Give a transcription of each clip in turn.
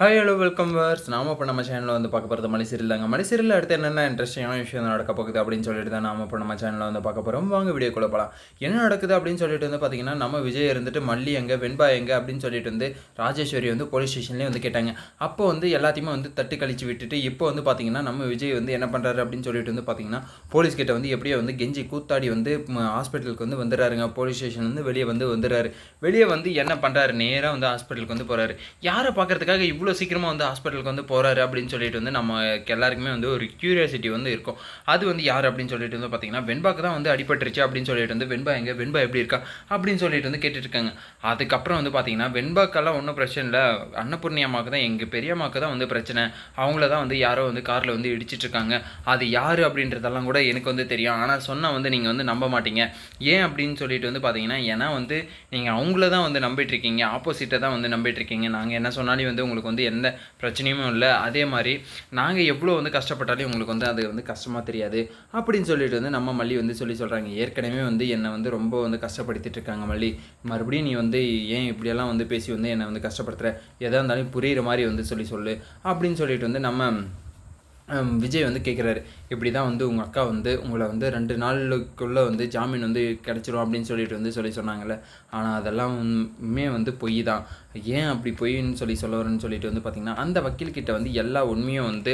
Hi hello welcome verse நாம இப்போ நம்ம சேனலில் வந்து பார்க்க போகிறது மலைசீரியல் தாங்க. மலைசீரியல் அடுத்து என்னென்ன இன்ட்ரெஸ்டிங்கான விஷயம் நடக்க போகுது அப்படின்னு சொல்லிட்டு தான் நாம இப்போ நம்ம சேனலில் வந்து பார்க்க போகிறோம் வாங்க வீடியோ போகலாம் என்ன நடக்குது அப்படின்னு சொல்லிட்டு வந்து பார்த்தீங்கன்னா நம்ம விஜய் இருந்துட்டு மல்லி எங்கே வெண்பா எங்கே அப்படின்னு சொல்லிட்டு வந்து ராஜேஸ்வரி வந்து போலீஸ் ஸ்டேஷன்லேயே வந்து கேட்டாங்க. அப்போ வந்து எல்லாத்தையுமே வந்து தட்டு கழிச்சு விட்டுட்டு இப்போ வந்து பார்த்தீங்கன்னா நம்ம விஜய் வந்து என்ன பண்ணுறாரு அப்படின்னு சொல்லிட்டு வந்து பார்த்தீங்கன்னா போலீஸ் கிட்ட வந்து எப்படியோ வந்து கெஞ்சி கூத்தாடி வந்து ஹாஸ்பிட்டலுக்கு வந்து வந்துடுறாருங்க. போலீஸ் ஸ்டேஷன் வந்து வெளியே வந்து வந்துடுறாரு. வெளியே வந்து என்ன பண்ணுறாரு நேராக வந்து ஹாஸ்பிட்டலுக்கு வந்து போகிறாரு யாரை பார்க்கறதுக்காக இவ்வளோ சீக்கிரமாக வந்து ஹாஸ்பிட்டலுக்கு வந்து போகிறாரு அப்படின்னு சொல்லிட்டு வந்து நம்ம எல்லாருக்குமே வந்து ஒரு க்யூரியாசிட்டி வந்து இருக்கும். அது வந்து யார் அப்படின்னு சொல்லிட்டு வந்து பார்த்தீங்கன்னா வெண்பாக்கு தான் வந்து அடிபட்டுருச்சு அப்படின்னு சொல்லிட்டு வந்து வெண்பா எங்கே வெண்பா எப்படி இருக்கா அப்படின்னு சொல்லிட்டு வந்து கேட்டுட்டு அதுக்கப்புறம் வந்து பார்த்தீங்கன்னா வெண்பாக்கெல்லாம் ஒன்றும் பிரச்சனை இல்லை. அன்னபூர்ணி அம்மாவுக்கு தான் எங்கள் பெரியம்மாவுக்கு தான் வந்து பிரச்சனை. அவங்கள தான் வந்து யாரோ வந்து காரில் வந்து இடிச்சிட்டு இருக்காங்க அது யார் அப்படின்றதெல்லாம் கூட எனக்கு வந்து தெரியும். ஆனால் சொன்னால் வந்து நீங்கள் வந்து நம்ப மாட்டீங்க. ஏன் அப்படின்னு சொல்லிட்டு வந்து பார்த்தீங்கன்னா ஏன்னா வந்து நீங்கள் அவங்கள தான் வந்து நம்பிட்டு இருக்கீங்க ஆப்போசிட்டை தான் வந்து நம்பிட்டு இருக்கீங்க நாங்கள் என்ன சொன்னாலும் வந்து உங்களுக்கு வந்து எந்த பிரச்சனையும் இல்லை. அதே மாதிரி நாங்கள் எவ்வளோ வந்து கஷ்டப்பட்டாலும் உங்களுக்கு வந்து அது வந்து கஷ்டமாக தெரியாது. அப்படின்னு சொல்லிட்டு வந்து நம்ம மல்லி வந்து சொல்லி சொல்கிறாங்க ஏற்கனவே வந்து என்னை வந்து ரொம்ப வந்து கஷ்டப்படுத்திட்டு இருக்காங்க மல்லி. மறுபடியும் நீ வந்து ஏன் இப்படியெல்லாம் வந்து பேசி வந்து என்னை வந்து கஷ்டப்படுத்துகிற எதாக இருந்தாலும் புரிகிற மாதிரி வந்து சொல்லி சொல்லு. அப்படின்னு சொல்லிட்டு வந்து நம்ம விஜய் வந்து கேட்குறாரு இப்படி தான் வந்து உங்கள் அக்கா வந்து உங்களை வந்து ரெண்டு நாளுக்குள்ளே வந்து ஜாமீன் வந்து கிடச்சிரும் அப்படின்னு சொல்லிட்டு வந்து சொல்லி சொன்னாங்கல்ல. ஆனால் அதெல்லாம் உண்மையே வந்து பொய் தான் ஏன் அப்படி பொய்ன்னு சொல்லி சொல்ல வரேன்னு சொல்லிட்டு வந்து பார்த்திங்கன்னா அந்த வக்கீல்கிட்ட வந்து எல்லா உண்மையும் வந்து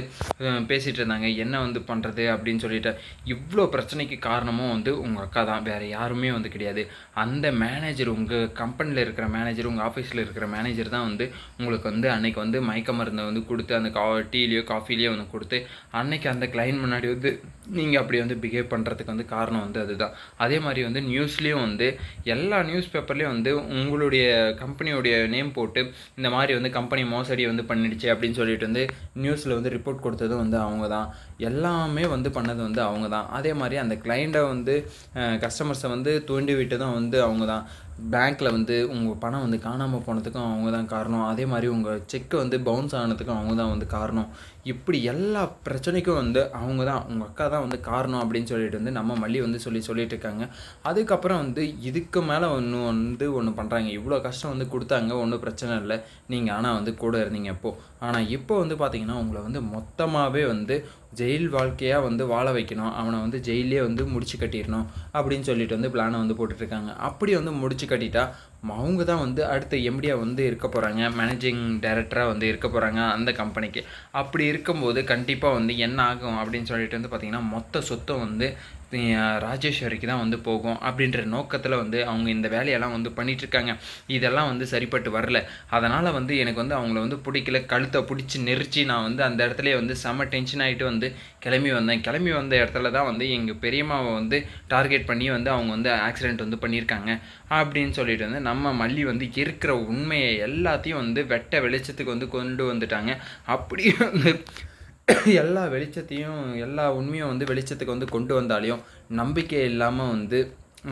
பேசிகிட்டு இருந்தாங்க. என்ன வந்து பண்ணுறது அப்படின்னு சொல்லிட்டு இவ்வளோ பிரச்சனைக்கு காரணமும் வந்து உங்கள் அக்கா தான் வேறு யாருமே வந்து கிடையாது. அந்த மேனேஜர் உங்கள் கம்பெனியில் இருக்கிற மேனேஜர் உங்கள் ஆஃபீஸில் இருக்கிற மேனேஜர் தான் வந்து உங்களுக்கு வந்து அன்றைக்கி வந்து மயக்க மருந்தை வந்து கொடுத்து அந்த கா டீலையோ காஃபிலேயோ வந்து கொடுத்து அன்னைக்கு அந்த கிளைண்ட் முன்னாடி வந்து நீங்கள் அப்படி வந்து பிஹேவ் பண்ணுறதுக்கு வந்து காரணம் வந்து அதுதான். அதே மாதிரி வந்து நியூஸ்லேயும் வந்து எல்லா நியூஸ் பேப்பர்லேயும் வந்து உங்களுடைய கம்பெனியோடைய நேம் போட்டு இந்த மாதிரி வந்து கம்பெனி மோசடி வந்து பண்ணிடுச்சு அப்படின்னு சொல்லிட்டு வந்து நியூஸில் வந்து ரிப்போர்ட் கொடுத்ததும் வந்து அவங்க தான் எல்லாமே வந்து பண்ணது வந்து அவங்க தான் அதே மாதிரி அந்த கிளைண்ட்டை வந்து கஸ்டமர்ஸை வந்து தூண்டி விட்டதும் வந்து அவங்க தான் பேங்க்கில் வந்து உங்கள் பணம் வந்து காணாமல் போனதுக்கும் அவங்க தான் காரணம். அதே மாதிரி உங்கள் செக்கு வந்து பவுன்ஸ் ஆனதுக்கும் அவங்க தான் வந்து காரணம். இப்படி எல்லா பிரச்சனைக்கும் வந்து அவங்க தான் உங்கள் அக்கா தான் வந்து காரணம் அப்படின்னு சொல்லிட்டு வந்து நம்ம மல்லி வந்து சொல்லி சொல்லிட்டு இருக்காங்க. அதுக்கப்புறம் வந்து இதுக்கு மேலே ஒன்று வந்து ஒன்று பண்ணுறாங்க இவ்வளோ கஷ்டம் வந்து கொடுத்தாங்க ஒன்றும் பிரச்சனை இல்லை. நீங்கள் ஆனால் வந்து கூட இருந்தீங்க அப்போது ஆனால் இப்போ வந்து பார்த்தீங்கன்னா உங்களை வந்து மொத்தமாகவே வந்து ஜெயில் வாழ்க்கையாக வந்து வாழ வைக்கணும். அவனை வந்து ஜெயிலே வந்து முடிச்சு கட்டிடணும். அப்படின்னு சொல்லிட்டு வந்து பிளானை வந்து போட்டுட்ருக்காங்க அப்படி வந்து முடிச்சு கட்டிட்டா அவங்க தான் வந்து அடுத்த எம்டியாக வந்து இருக்க போகிறாங்க மேனேஜிங் டைரக்டராக வந்து இருக்க போகிறாங்க அந்த கம்பெனிக்கு அப்படி இருக்கும்போது கண்டிப்பாக வந்து என்ன ஆகும் அப்படின்னு சொல்லிட்டு வந்து பார்த்திங்கன்னா மொத்த சொத்தம் வந்து ராஜேஸ்வரிக்கு தான் வந்து போகும் அப்படின்ற நோக்கத்தில் வந்து அவங்க இந்த வேலையெல்லாம் வந்து பண்ணிகிட்ருக்காங்க இதெல்லாம் வந்து சரிப்பட்டு வரல. அதனால் வந்து எனக்கு வந்து அவங்கள வந்து பிடிக்கல. கழுத்தை பிடிச்சி நெரிச்சு நான் வந்து அந்த இடத்துல வந்து செம டென்ஷன் ஆகிட்டு வந்து கிளம்பி வந்தேன். கிளம்பி வந்த இடத்துல தான் வந்து எங்கள் பெரியம்மாவை வந்து டார்கெட் பண்ணி வந்து அவங்க வந்து ஆக்சிடெண்ட் வந்து பண்ணியிருக்காங்க. அப்படின்னு சொல்லிட்டு வந்து நம்ம நம்ம மல்லி வந்து இருக்கிற உண்மையை எல்லாத்தையும் வந்து வெட்ட வெளிச்சத்துக்கு வந்து கொண்டு வந்துட்டாங்க. அப்படியே வந்து எல்லா வெளிச்சத்தையும் எல்லா உண்மையும் வந்து வெளிச்சத்துக்கு வந்து கொண்டு வந்தாலையும் நம்பிக்கை இல்லாமல் வந்து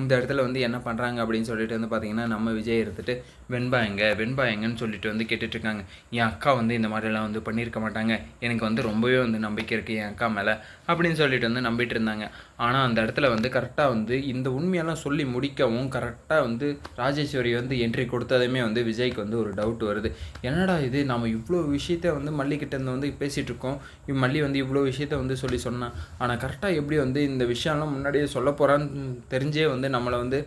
இந்த இடத்துல வந்து என்ன பண்ணுறாங்க அப்படின்னு சொல்லிட்டு வந்து பார்த்தீங்கன்னா நம்ம விஜய் இருந்துட்டு வெண்பா எங்க வெண்பா எங்கன்னு சொல்லிட்டு வந்து கேட்டுட்ருக்காங்க. என் அக்கா வந்து இந்த மாதிரிலாம் வந்து பண்ணியிருக்க மாட்டாங்க. எனக்கு வந்து ரொம்பவே வந்து நம்பிக்கை இருக்குது என் அக்கா மேலே அப்படின்னு சொல்லிட்டு வந்து நம்பிட்டு இருந்தாங்க. ஆனால் அந்த இடத்துல வந்து கரெக்டாக வந்து இந்த உண்மையெல்லாம் சொல்லி முடிக்கவும் கரெக்டாக வந்து ராஜேஸ்வரி வந்து என்ட்ரி கொடுத்ததுமே வந்து விஜய்க்கு வந்து ஒரு டவுட் வருது. என்னடா இது? நம்ம இவ்வளோ விஷயத்த வந்து மல்லிக்கிட்டேருந்து வந்து பேசிகிட்ருக்கோம் இவ் மல்லி வந்து இவ்வளோ விஷயத்த வந்து சொல்லி சொன்னான் ஆனால் கரெக்டாக எப்படி வந்து இந்த விஷயம்லாம் முன்னாடியே சொல்ல போகிறான்னு தெரிஞ்சே வந்து நம்மளை வந்து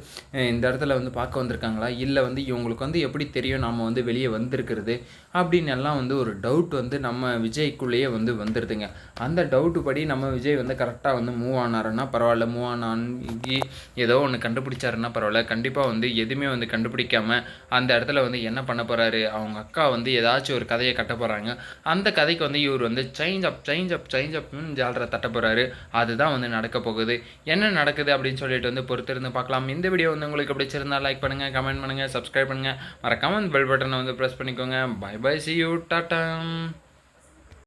இந்த இடத்துல வந்து பார்க்க வந்திருக்காங்களா? இல்லை வந்து இவங்களுக்கு வந்து எப்படி தெரியும் நாம் வந்து வெளியே வந்திருக்கிறது? அப்படின்னு எல்லாம் வந்து ஒரு டவுட் வந்து நம்ம விஜய்க்குள்ளேயே வந்து வந்துடுதுங்க அந்த டவுட்டு படி நம்ம விஜய் வந்து கரெக்டாக வந்து மூவ் ஆனாருன்னா பரவாயில்ல மூவ் ஆனாங்கி ஏதோ ஒன்று கண்டுபிடிச்சாருன்னா பரவாயில்ல. கண்டிப்பாக வந்து எதுவுமே வந்து கண்டுபிடிக்காம அந்த இடத்துல வந்து என்ன பண்ண போகிறாரு அவங்க அக்கா வந்து ஏதாச்சும் ஒரு கதையை கட்ட போகிறாங்க அந்த கதைக்கு வந்து இவர் வந்து change up change up change அப்னு ஜாலரை தட்ட போகிறாரு அதுதான் வந்து நடக்க போகுது. என்ன நடக்குது அப்படின்னு சொல்லிட்டு வந்து பொறுத்திருந்து பார்க்கலாம். இந்த வீடியோ வந்து உங்களுக்கு பிடிச்சிருந்தா லைக் பண்ணுங்கள் கமெண்ட் பண்ணுங்கள் சப்ஸ்கிரைப் பண்ணுங்கள் மறக்காமல் பெல் பட்டனை வந்து ப்ரெஸ் பண்ணிக்கோங்க. Bye bye see you tata.